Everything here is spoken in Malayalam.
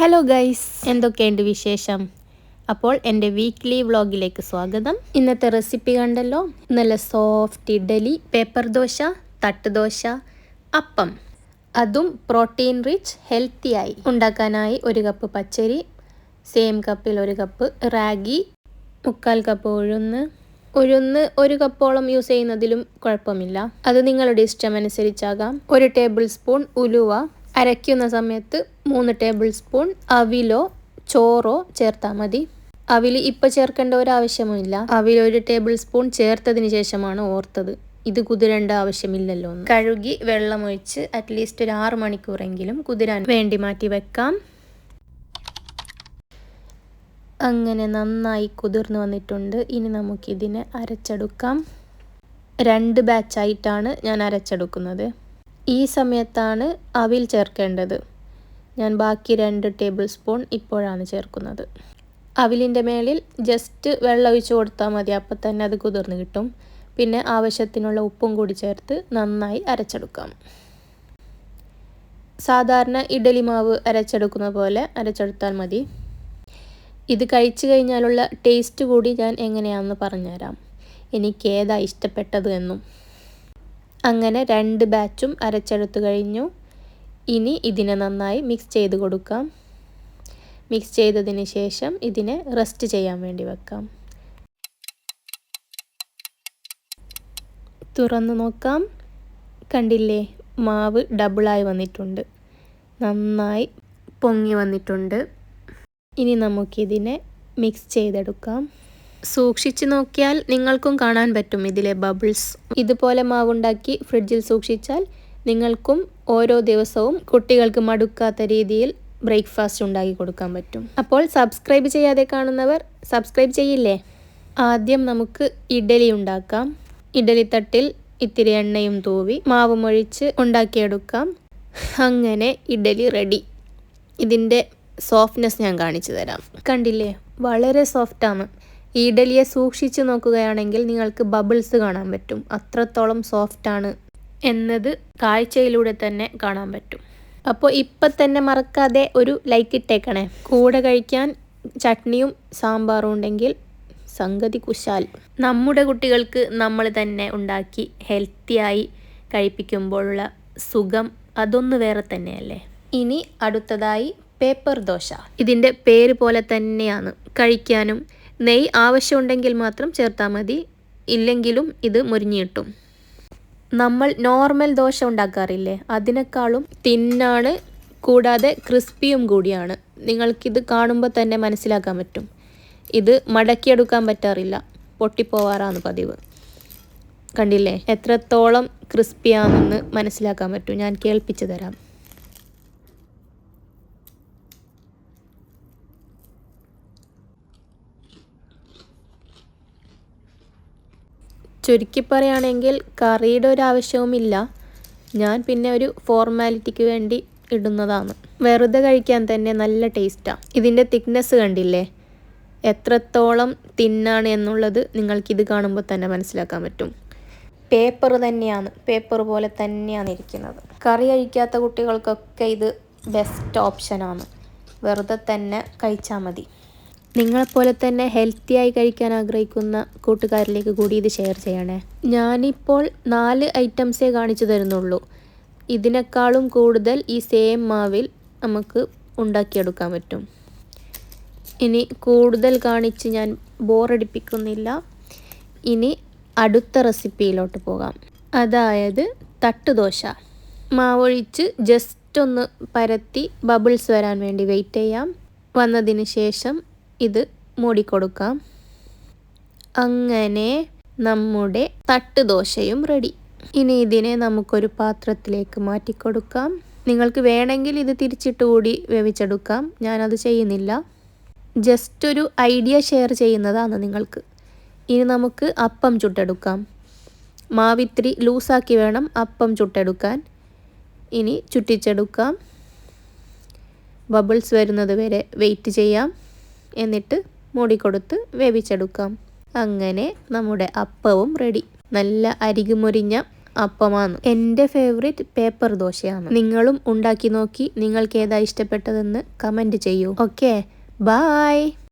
ഹലോ ഗൈസ് എന്തൊക്കെയുണ്ട് വിശേഷം? അപ്പോൾ എന്റെ വീക്ക്ലി വ്ളോഗിലേക്ക് സ്വാഗതം. ഇന്നത്തെ റെസിപ്പി കണ്ടല്ലോ. നല്ല സോഫ്റ്റ് ഇഡലി പേപ്പർ ദോശ തട്ട് ദോശ അപ്പം. അതും പ്രോട്ടീൻ റിച്ച് ഹെൽത്തിയായി ഉണ്ടാക്കാനായി ഒരു കപ്പ് പച്ചരി സെയിം കപ്പിൽ ഒരു കപ്പ് റാഗി മുക്കാൽ കപ്പ് ഉഴുന്ന്. ഉഴുന്ന് ഒരു കപ്പോളം യൂസ് ചെയ്യുന്നതിലും കുഴപ്പമില്ല. അത് നിങ്ങളുടെ ഇഷ്ടമനുസരിച്ചാകാം. ഒരു ടേബിൾ സ്പൂൺ ഉലുവ അരയ്ക്കുന്ന സമയത്ത് മൂന്ന് ടേബിൾ സ്പൂൺ അവിലോ ചോറോ ചേർത്താൽ മതി. അവിൽ ഇപ്പം ചേർക്കേണ്ട ഒരു ആവശ്യമില്ല അവിൽ ഒരു ടേബിൾ സ്പൂൺ ചേർത്തതിന് ശേഷമാണ് ഓർത്തത്. ഇത് കുതിരേണ്ട ആവശ്യമില്ലല്ലോ കഴുകി വെള്ളമൊഴിച്ച് അറ്റ്ലീസ്റ്റ് ഒരു ആറ് മണിക്കൂറെങ്കിലും കുതിരാൻ വേണ്ടി മാറ്റി വെക്കാം. അങ്ങനെ നന്നായി കുതിർന്ന് വന്നിട്ടുണ്ട്. ഇനി നമുക്കിതിനെ അരച്ചെടുക്കാം. രണ്ട് ബാച്ചായിട്ടാണ് ഞാൻ അരച്ചെടുക്കുന്നത്. ഈ സമയത്താണ് അവിൽ ചേർക്കേണ്ടത്. ഞാൻ ബാക്കി രണ്ട് ടേബിൾ സ്പൂൺ ഇപ്പോഴാണ് ചേർക്കുന്നത്. അവിലിന്റെ മേളിൽ ജസ്റ്റ് വെള്ളം ഒഴിച്ച് കൊടുത്താൽ മതി. അപ്പം തന്നെ അത് കുതിർന്ന് കിട്ടും. പിന്നെ ആവശ്യത്തിനുള്ള ഉപ്പും കൂടി ചേർത്ത് നന്നായി അരച്ചെടുക്കാം. സാധാരണ ഇഡലി മാവ് അരച്ചെടുക്കുന്ന പോലെ അരച്ചെടുത്താൽ മതി. ഇത് കഴിച്ചു കഴിഞ്ഞാലുള്ള ടേസ്റ്റ് കൂടി ഞാൻ എങ്ങനെയാണെന്ന് പറഞ്ഞുതരാം. എനിക്ക് ഇഷ്ടപ്പെട്ടത് എന്നും. അങ്ങനെ രണ്ട് ബാച്ചും അരച്ചെടുത്ത് കഴിഞ്ഞു. ഇനി ഇതിനെ നന്നായി മിക്സ് ചെയ്ത് കൊടുക്കാം. മിക്സ് ചെയ്തതിന് ശേഷം ഇതിനെ റെസ്റ്റ് ചെയ്യാൻ വേണ്ടി വെക്കാം. തുറന്നു നോക്കാം. കണ്ടില്ലേ മാവ് ഡബിളായി വന്നിട്ടുണ്ട്. നന്നായി പൊങ്ങി വന്നിട്ടുണ്ട്. ഇനി നമുക്കിതിനെ മിക്സ് ചെയ്തെടുക്കാം. സൂക്ഷിച്ചു നോക്കിയാൽ നിങ്ങൾക്കും കാണാൻ പറ്റും ഇതിലെ ബബിൾസ്. ഇതുപോലെ മാവുണ്ടാക്കി ഫ്രിഡ്ജിൽ സൂക്ഷിച്ചാൽ നിങ്ങൾക്കും ഓരോ ദിവസവും കുട്ടികൾക്ക് മടുക്കാത്ത രീതിയിൽ ബ്രേക്ക്ഫാസ്റ്റ് ഉണ്ടാക്കി കൊടുക്കാൻ പറ്റും. അപ്പോൾ സബ്സ്ക്രൈബ് ചെയ്യാതെ കാണുന്നവർ സബ്സ്ക്രൈബ് ചെയ്യില്ലേ? ആദ്യം നമുക്ക് ഇഡലി ഉണ്ടാക്കാം. ഇഡലി തട്ടിൽ ഇത്തിരി എണ്ണയും തൂവി മാവും ഒഴിച്ച് ഉണ്ടാക്കിയെടുക്കാം. അങ്ങനെ ഇഡലി റെഡി. ഇതിന്റെ സോഫ്റ്റ്നെസ് ഞാൻ കാണിച്ചു തരാം. കണ്ടില്ലേ? വളരെ സോഫ്റ്റാണ്. ഈ ഇഡലിയെ സൂക്ഷിച്ചു നോക്കുകയാണെങ്കിൽ നിങ്ങൾക്ക് ബബിൾസ് കാണാൻ പറ്റും. അത്രത്തോളം സോഫ്റ്റാണ് എന്നത് കാഴ്ചയിലൂടെ തന്നെ കാണാൻ പറ്റും. അപ്പോൾ ഇപ്പം തന്നെ മറക്കാതെ ഒരു ലൈക്ക് ഇട്ടേക്കണേ. കൂടെ കഴിക്കാൻ ചട്നിയും സാമ്പാറും ഉണ്ടെങ്കിൽ സംഗതി കുശാൽ. നമ്മുടെ കുട്ടികൾക്ക് നമ്മൾ തന്നെ ഉണ്ടാക്കി ഹെൽത്തിയായി കഴിപ്പിക്കുമ്പോഴുള്ള സുഖം അതൊന്ന് വേറെ തന്നെയല്ലേ? ഇനി അടുത്തതായി പേപ്പർ ദോശ. ഇതിന്റെ പേര് പോലെ തന്നെയാണ് കഴിക്കാനും നെയ്യ് ആവശ്യമുണ്ടെങ്കിൽ മാത്രം ചേർത്താൽ മതി. ഇല്ലെങ്കിലും ഇത് മുരിഞ്ഞു കിട്ടും. നമ്മൾ നോർമൽ ദോശ ഉണ്ടാക്കാറില്ലേ? അതിനേക്കാളും തിന്നാണ് കൂടാതെ ക്രിസ്പിയും കൂടിയാണ്. നിങ്ങൾക്കിത് കാണുമ്പോൾ തന്നെ മനസ്സിലാക്കാൻ പറ്റും. ഇത് മടക്കിയെടുക്കാൻ പറ്റാറില്ല. പൊട്ടിപ്പോവാറാണ് പതിവ്. കണ്ടില്ലേ? എത്രത്തോളം ക്രിസ്പിയാണെന്ന് മനസ്സിലാക്കാൻ പറ്റും. ഞാൻ കേൾപ്പിച്ചു തരാം. ചുരുക്കി പറയുകയാണെങ്കിൽ കറിയുടെ ഒരു ആവശ്യവുമില്ല. ഞാൻ പിന്നെ ഒരു ഫോർമാലിറ്റിക്ക് വേണ്ടി ഇടുന്നതാണ്. വെറുതെ കഴിക്കാൻ തന്നെ നല്ല ടേസ്റ്റാണ് ഇതിന്റെ തിക്നെസ് കണ്ടില്ലേ? എത്രത്തോളം തിന്നാണ് എന്നുള്ളത് നിങ്ങൾക്കിത് കാണുമ്പോൾ തന്നെ മനസ്സിലാക്കാൻ പറ്റും. പേപ്പർ തന്നെയാണ്. പേപ്പർ പോലെ തന്നെയാണ് ഇരിക്കുന്നത്. കറി കഴിക്കാത്ത കുട്ടികൾക്കൊക്കെ ഇത് ബെസ്റ്റ് ഓപ്ഷനാണ്. വെറുതെ തന്നെ കഴിച്ചാൽ മതി. നിങ്ങളെപ്പോലെ തന്നെ ഹെൽത്തിയായി കഴിക്കാൻ ആഗ്രഹിക്കുന്ന കൂട്ടുകാരിലേക്ക് കൂടി ഇത് ഷെയർ ചെയ്യണേ. ഞാനിപ്പോൾ നാല് ഐറ്റംസേ കാണിച്ചു തരുന്നുള്ളൂ. ഇതിനേക്കാളും കൂടുതൽ ഈ സെയിം മാവിൽ നമുക്ക് ഉണ്ടാക്കിയെടുക്കാൻ പറ്റും. ഇനി കൂടുതൽ കാണിച്ച് ഞാൻ ബോറടിപ്പിക്കുന്നില്ല ഇനി അടുത്ത റെസിപ്പിയിലോട്ട് പോകാം. അതായത് തട്ടുദോശ മാവൊഴിച്ച് ജസ്റ്റ് ഒന്ന് പരത്തി ബബിൾസ് വരാൻ വേണ്ടി വെയിറ്റ് ചെയ്യാം. വന്നതിന് ശേഷം ഇത് മൂടിക്കൊടുക്കാം. അങ്ങനെ നമ്മുടെ തട്ട് ദോശയും റെഡി ഇനി ഇതിനെ നമുക്കൊരു പാത്രത്തിലേക്ക് മാറ്റിക്കൊടുക്കാം. നിങ്ങൾക്ക് വേണമെങ്കിൽ ഇത് തിരിച്ചിട്ട് കൂടി വേവിച്ചെടുക്കാം. ഞാനത് ചെയ്യുന്നില്ല. ജസ്റ്റ് ഒരു ഐഡിയ ഷെയർ ചെയ്യുന്നതാണ് നിങ്ങൾക്ക്. ഇനി നമുക്ക് അപ്പം ചുട്ടെടുക്കാം. മാവിത്തിരി ലൂസാക്കി വേണം അപ്പം ചുട്ടെടുക്കാൻ. ഇനി ചുറ്റിച്ചെടുക്കാം. ബബിൾസ് വരുന്നത് വരെ വെയിറ്റ് ചെയ്യാം. എന്നിട്ട് മൂടിക്കൊടുത്ത് വേവിച്ചെടുക്കാം. അങ്ങനെ നമ്മുടെ അപ്പവും റെഡി നല്ല അരികുമൊരിഞ്ഞ അപ്പമാണ്. എന്റെ ഫേവറേറ്റ് പേപ്പർ ദോശയാണ്. നിങ്ങളും ഉണ്ടാക്കി നോക്കി നിങ്ങൾക്ക് ഏതാ ഇഷ്ടപ്പെട്ടതെന്ന് കമന്റ് ചെയ്യൂ. Okay bye